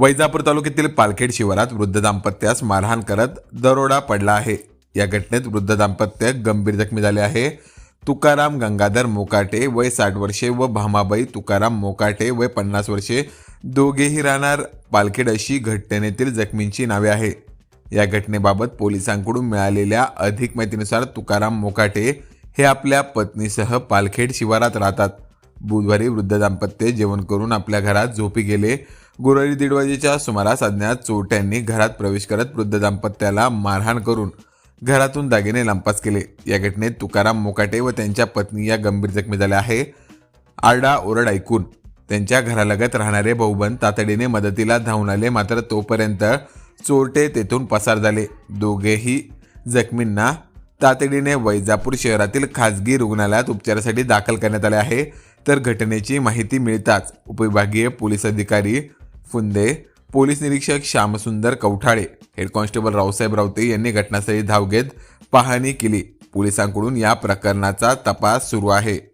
वैजापूर तालुक्यातील पालखेड शिवारात वृद्ध दाम्पत्यास मारहाण करत दरोडा पडला आहे. या घटनेत वृद्ध दाम्पत्य गंभीर जखमी झाले आहे. तुकाराम गंगाधर मोकाटे वय साठ वर्षे व भामाबाई तुकाराम मोकाटे वय पन्नास वर्षे दोघेही राहणार पालखेड अशी घटनेतील जखमींची नावे आहे या घटनेबाबत पोलिसांकडून मिळालेल्या अधिक माहितीनुसार तुकाराम मोकाटे हे आपल्या पत्नीसह पालखेड शिवारात राहतात. बुधवारी वृद्ध दाम्पत्य जेवण करून आपल्या घरात झोपी गेले. गुरुवारी दीड वाजेच्या सुमारास अज्ञात चोरट्यांनी घरात प्रवेश करत वृद्ध दाम्पत्याला मारहाण करून घरातून दागिने लांपास केले. या घटनेत तुकाराम मोकाटे व त्यांच्या पत्नी या गंभीर जखमी झाल्या आहे. आरडा ओरड ऐकून त्यांच्या घरालगत राहणारे भाऊबंद तातडीने मदतीला धावून आले. मात्र तोपर्यंत चोरटे तेथून पसार झाले. दोघेही जखमींना तातडीने वैजापूर शहरातील खाजगी रुग्णालयात उपचारासाठी दाखल करण्यात आले आहे. तर घटनेची माहिती मिळताच उपविभागीय पोलीस अधिकारी फुंदे पोलीस निरीक्षक श्यामसुंदर कवठाळे हेड कॉन्स्टेबल रावसाहेब रावते यांनी घटनास्थळी धाव घेत पाहणी केली. पोलिसांकडून या प्रकरणाचा तपास सुरू आहे.